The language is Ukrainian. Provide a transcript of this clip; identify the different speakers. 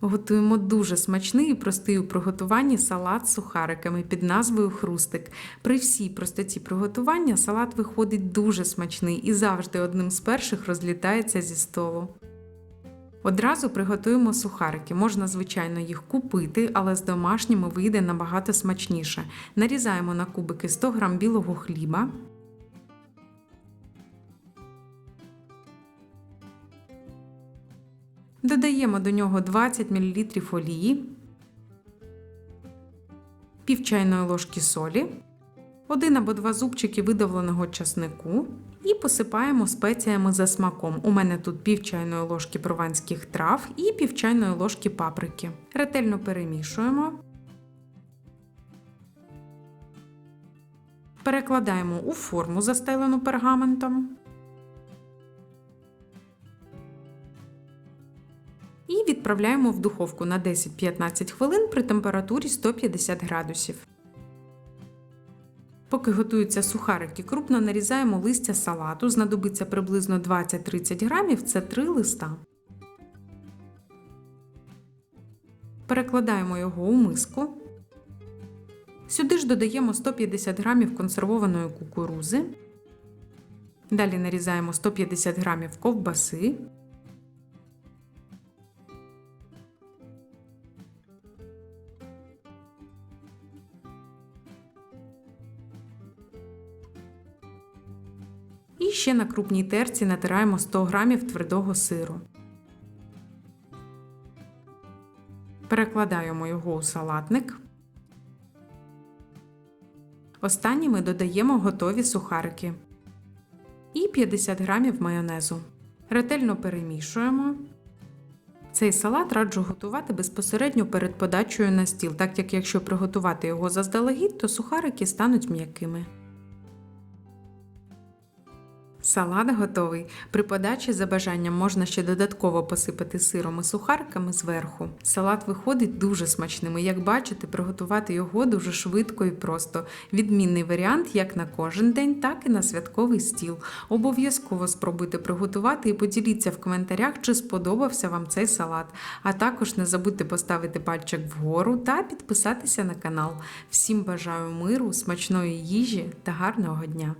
Speaker 1: Готуємо дуже смачний і простий у приготуванні салат з сухариками під назвою Хрустик. При всій простоті приготування салат виходить дуже смачний і завжди одним з перших розлітається зі столу. Одразу приготуємо сухарики. Можна, звичайно, їх купити, але з домашніми вийде набагато смачніше. Нарізаємо на кубики 100 г білого хліба. Додаємо до нього 20 мл олії, пів чайної ложки солі, один або два зубчики видавленого часнику і посипаємо спеціями за смаком. У мене тут пів чайної ложки прованських трав і пів чайної ложки паприки. Ретельно перемішуємо. Перекладаємо у форму, застелену пергаментом. І відправляємо в духовку на 10-15 хвилин при температурі 150 градусів. Поки готуються сухарики, крупно нарізаємо листя салату, знадобиться приблизно 20-30 грамів, це 3 листа. Перекладаємо його у миску. Сюди ж додаємо 150 грамів консервованої кукурузи. Далі нарізаємо 150 грамів ковбаси. І ще на крупній терці натираємо 100 грамів твердого сиру. Перекладаємо його у салатник. Останніми додаємо готові сухарики і 50 грамів майонезу. Ретельно перемішуємо. Цей салат раджу готувати безпосередньо перед подачею на стіл, так як якщо приготувати його заздалегідь, то сухарики стануть м'якими. Салат готовий. При подачі за бажанням можна ще додатково посипати сиром і сухариками зверху. Салат виходить дуже смачним. і, Як бачите, приготувати його дуже швидко і просто. Відмінний варіант як на кожен день, так і на святковий стіл. Обов'язково спробуйте приготувати і поділіться в коментарях, чи сподобався вам цей салат. А також не забудьте поставити пальчик вгору та підписатися на канал. Всім бажаю миру, смачної їжі та гарного дня!